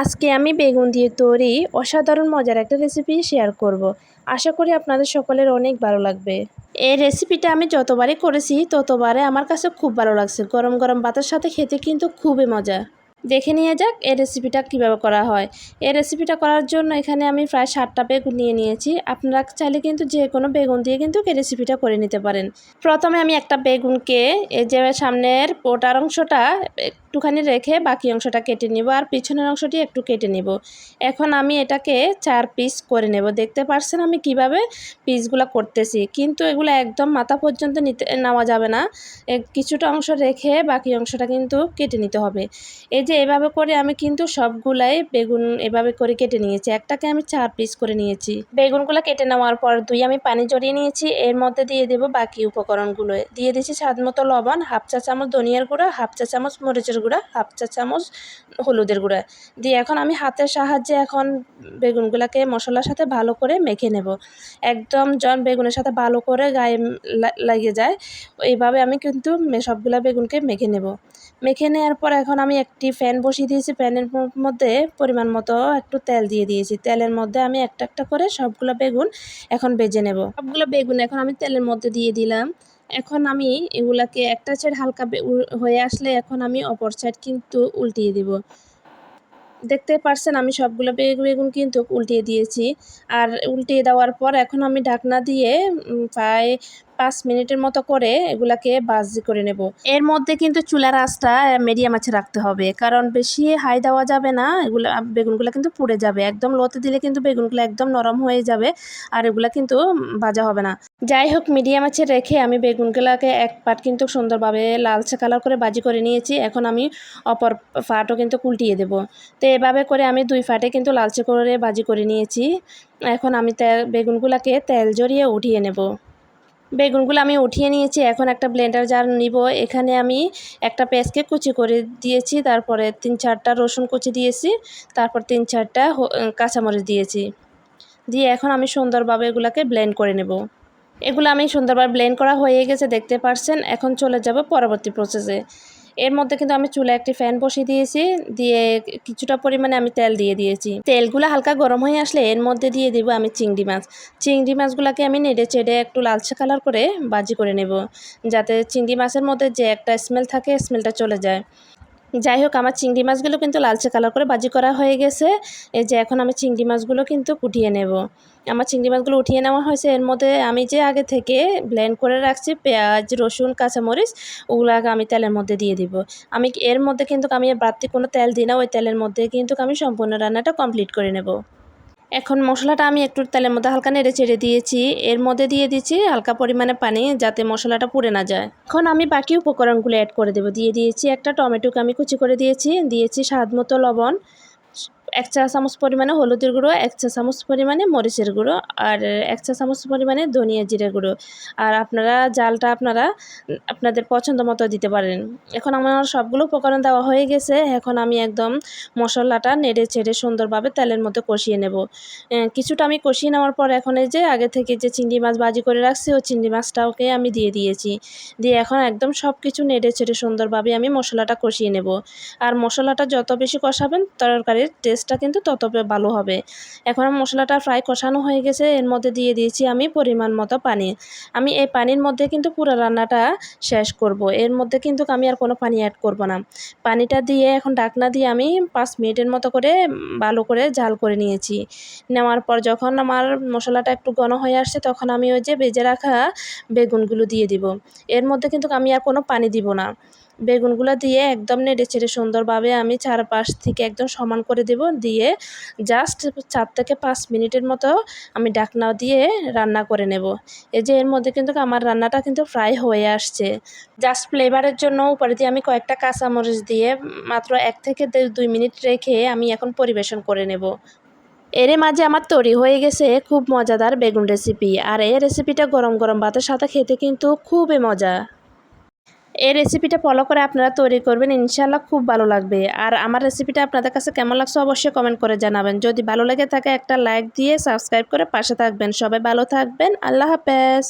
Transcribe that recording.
আজকে আমি বেগুন দিয়ে তৈরি অসাধারণ মজার একটা রেসিপি শেয়ার করব। আশা করি আপনাদের সকলের অনেক ভালো লাগবে। এই রেসিপিটা আমি যতবারই করেছি, ততবারে আমার কাছে খুব ভালো লাগছে। গরম গরম ভাতের সাথে খেতে কিন্তু খুবই মজা। দেখে নিয়ে যাক এই রেসিপিটা কীভাবে করা হয়। এই রেসিপিটা করার জন্য এখানে আমি প্রায় সাতটা বেগুন নিয়ে নিয়েছি। আপনারা চাইলে কিন্তু যে কোনো বেগুন দিয়ে কিন্তু এই রেসিপিটা করে নিতে পারেন। প্রথমে আমি একটা বেগুনকে এই যে সামনের পোটার অংশটা একটুখানি রেখে বাকি অংশটা কেটে নিব আর পিছনের অংশটি একটু কেটে নিব। এখন আমি এটাকে চার পিস করে নেব। দেখতে পারছেন আমি কীভাবে পিসগুলো করতেছি। কিন্তু এগুলো একদম মাথা পর্যন্ত নিতে, নেওয়া যাবে না। কিছুটা অংশ রেখে বাকি অংশটা কিন্তু কেটে নিতে হবে। এই যে এভাবে করে আমি কিন্তু সবগুলাই বেগুন এভাবে করে কেটে নিয়েছি। একটাকে আমি চার পিস করে নিয়েছি। বেগুনগুলো কেটে নেওয়ার পর দুই আমি পানি জড়িয়ে নিয়েছি। এর মধ্যে দিয়ে দেব বাকি উপকরণগুলো। দিয়ে দিয়েছি স্বাদ মতো লবণ, হাফ চা চামচ ধনিয়ার গুঁড়া, হাফ চা চামচ মরিচের গুঁড়া, হাফ চা চামচ হলুদের গুঁড়া। দিয়ে এখন আমি হাতের সাহায্যে এখন বেগুনগুলোকে মশলার সাথে ভালো করে মেখে নেব। একদম জন বেগুনের সাথে ভালো করে গায়ে লাগিয়ে যায়, এইভাবে আমি কিন্তু সবগুলা বেগুনকে মেখে নেব। মেখে নেওয়ার পর এখন আমি একটি ফ্যান বসিয়ে দিয়েছি। ফ্যানের মধ্যে পরিমাণ মতো একটু তেল দিয়ে দিয়েছি। তেলের মধ্যে আমি একটা একটা করে সবগুলো বেগুন এখন বেজে নেব। সবগুলো বেগুন এখন আমি তেলের মধ্যে দিয়ে দিলাম। এখন আমি এগুলাকে একটা সাইড হালকা হয়ে আসলে এখন আমি অপর সাইড কিন্তু উল্টিয়ে দিব। দেখতে পারছেন আমি সবগুলো বেগুন কিন্তু উল্টিয়ে দিয়েছি। আর উল্টিয়ে দেওয়ার পর এখন আমি ঢাকনা দিয়ে প্রায় পাঁচ মিনিটের মতো করে এগুলাকে বাজি করে নেব। এর মধ্যে কিন্তু চুলার আঁচটা মিডিয়াম আছে রাখতে হবে। কারণ বেশি হাই দেওয়া যাবে না, এগুলো, বেগুনগুলো কিন্তু পুড়ে যাবে। একদম লোতে দিলে কিন্তু বেগুনগুলো একদম নরম হয়ে যাবে আর এগুলা কিন্তু ভাজা হবে না। যাই হোক মিডিয়াম আছে রেখে আমি বেগুনগুলোকে এক পাট কিন্তু সুন্দরভাবে লালচে কালার করে বাজি করে নিয়েছি। এখন আমি অপর ফাটও কিন্তু উল্টিয়ে দেব। তো এভাবে করে আমি দুই ফাটে কিন্তু লালচে করে বাজি করে নিয়েছি। এখন আমি তেল বেগুনগুলোকে তেল জড়িয়ে উঠিয়ে নেব। বেগুনগুলো আমি উঠিয়ে নিয়েছি, এখন একটা ব্লেন্ডার জার নিব। এখানে আমি একটা পেঁয়াজকে কুচি করে দিয়েছি, তারপরে তিন চারটা রসুন কুচি দিয়েছি, তারপর তিন চারটা কাঁচামরিচ দিয়েছি। দিয়ে এখন আমি সুন্দরভাবে এগুলাকে ব্লেন্ড করে নেব। এগুলো আমি সুন্দরভাবে ব্লেন্ড করা হয়ে গেছে, দেখতে পারছেন? এখন চলে যাব পরবর্তী প্রসেসে এর মধ্যে কিন্তু আমি চুলে একটি ফ্যান বসিয়ে দিয়েছি, দিয়ে কিছুটা পরিমাণে আমি তেল দিয়ে দিয়েছি। তেলগুলো হালকা গরম হয়ে আসলে এর মধ্যে দিয়ে দেবো আমি চিংড়ি মাছ। চিংড়ি মাছগুলোকে আমি নেড়ে চেড়ে একটু লালচে কালার করে বাজি করে নেব, যাতে চিংড়ি মাছের মধ্যে যে একটা স্মেল থাকে স্মেলটা চলে যায়। যাই হোক, আমার চিংড়ি মাছগুলো কিন্তু লালচে কালার করে বাজি করা হয়ে গেছে। এই যে এখন আমি চিংড়ি মাছগুলো কিন্তু উঠিয়ে নেব। আমার চিংড়ি মাছগুলো উঠিয়ে নেওয়া হয়েছে। এর মধ্যে আমি যে আগে থেকে ব্লেন্ড করে রাখছি পেঁয়াজ, রসুন, কাঁচামরিচ, ওগুলো আগে আমি তেলের মধ্যে দিয়ে দিব। আমি এর মধ্যে কিন্তু আমি বাড়তি কোনো তেল দিই না, ওই তেলের মধ্যে কিন্তু আমি সম্পূর্ণ রান্নাটা কমপ্লিট করে নেব। এখন মশলাটা আমি একটু তেলের মধ্যে হালকা নেড়ে চেড়ে দিয়েছি। এর মধ্যে দিয়ে দিচ্ছি হালকা পরিমাণে পানি যাতে মশলাটা পুড়ে না যায়। এখন আমি বাকি উপকরণগুলো অ্যাড করে দেবো। দিয়ে দিয়েছি একটা টমেটোকে আমি কুচি করে দিয়েছি। দিয়েছি স্বাদ মতো লবণ। এক চা চামচ পরিমাণে হলুদের গুঁড়ো, এক চা চামচ পরিমাণে মরিচের গুঁড়ো আর এক চা চামচ পরিমাণে ধনিয়া জিরে গুঁড়ো। আর আপনারা জালটা আপনারা আপনাদের পছন্দ মতো দিতে পারেন। এখন আমার সবগুলো উপকরণ দেওয়া হয়ে গেছে। এখন আমি একদম মশলাটা নেড়ে ছেড়ে সুন্দরভাবে তেলের মধ্যে কষিয়ে নেব। কিছুটা আমি কষিয়ে নেওয়ার পর এখন এই যে আগে থেকে যে চিংড়ি মাছ বাজি করে রাখছি ও চিংড়ি মাছটাওকে আমি দিয়ে দিয়েছি। দিয়ে এখন একদম সব কিছু নেড়ে ছেড়ে সুন্দরভাবে আমি মশলাটা কষিয়ে নেব। আর মশলাটা যত বেশি কষাবেন, তরকারির টেস্ট টেস্টটা কিন্তু তত ভালো হবে। এখন মশলাটা ফ্রাই কষানো হয়ে গেছে, এর মধ্যে দিয়ে দিয়েছি আমি পরিমাণ মতো পানি। আমি এই পানির মধ্যে কিন্তু পুরো রান্নাটা শেষ করব। এর মধ্যে কিন্তু আমি আর কোনো পানি অ্যাড করব না। পানিটা দিয়ে এখন ডাকনা দিয়ে আমি পাঁচ মিনিটের মতো করে ভালো করে জাল করে নিয়েছি। নেওয়ার পর যখন আমার মশলাটা একটু ঘন হয়ে আসছে, তখন আমি ওই যে বেজে রাখা বেগুনগুলো দিয়ে দিব। এর মধ্যে কিন্তু আমি আর কোনো পানি দিব না। বেগুনগুলো দিয়ে একদম নেড়ে চেড়ে সুন্দরভাবে আমি চারপাশ থেকে একদম সমান করে দেব। দিয়ে জাস্ট চার থেকে পাঁচ মিনিটের মতো আমি ডাকনা দিয়ে রান্না করে নেব। এই যে এর মধ্যে কিন্তু আমার রান্নাটা কিন্তু ফ্রাই হয়ে আসছে। জাস্ট ফ্লেভারের জন্য উপরে দিয়ে আমি কয়েকটা কাঁচামরিচ দিয়ে মাত্র এক থেকে দুই মিনিট রেখে আমি এখন পরিবেশন করে নেব। এর মাঝে আমার তৈরি হয়ে গেছে খুব মজাদার বেগুন রেসিপি আর এই রেসিপিটা গরম গরম ভাতের সাথে খেতে কিন্তু খুবই মজা। এই রেসিপিটা ফলো করে আপনারা তৈরি করবেন ইনশাল্লাহ খুব ভালো লাগবে। আর আমার রেসিপিটা আপনাদের কাছে কেমন লাগছে অবশ্যই কমেন্ট করে জানাবেন। যদি ভালো লেগে থাকে একটা লাইক দিয়ে সাবস্ক্রাইব করে পাশে থাকবেন। সবাই ভালো থাকবেন। আল্লাহ হাফেজ।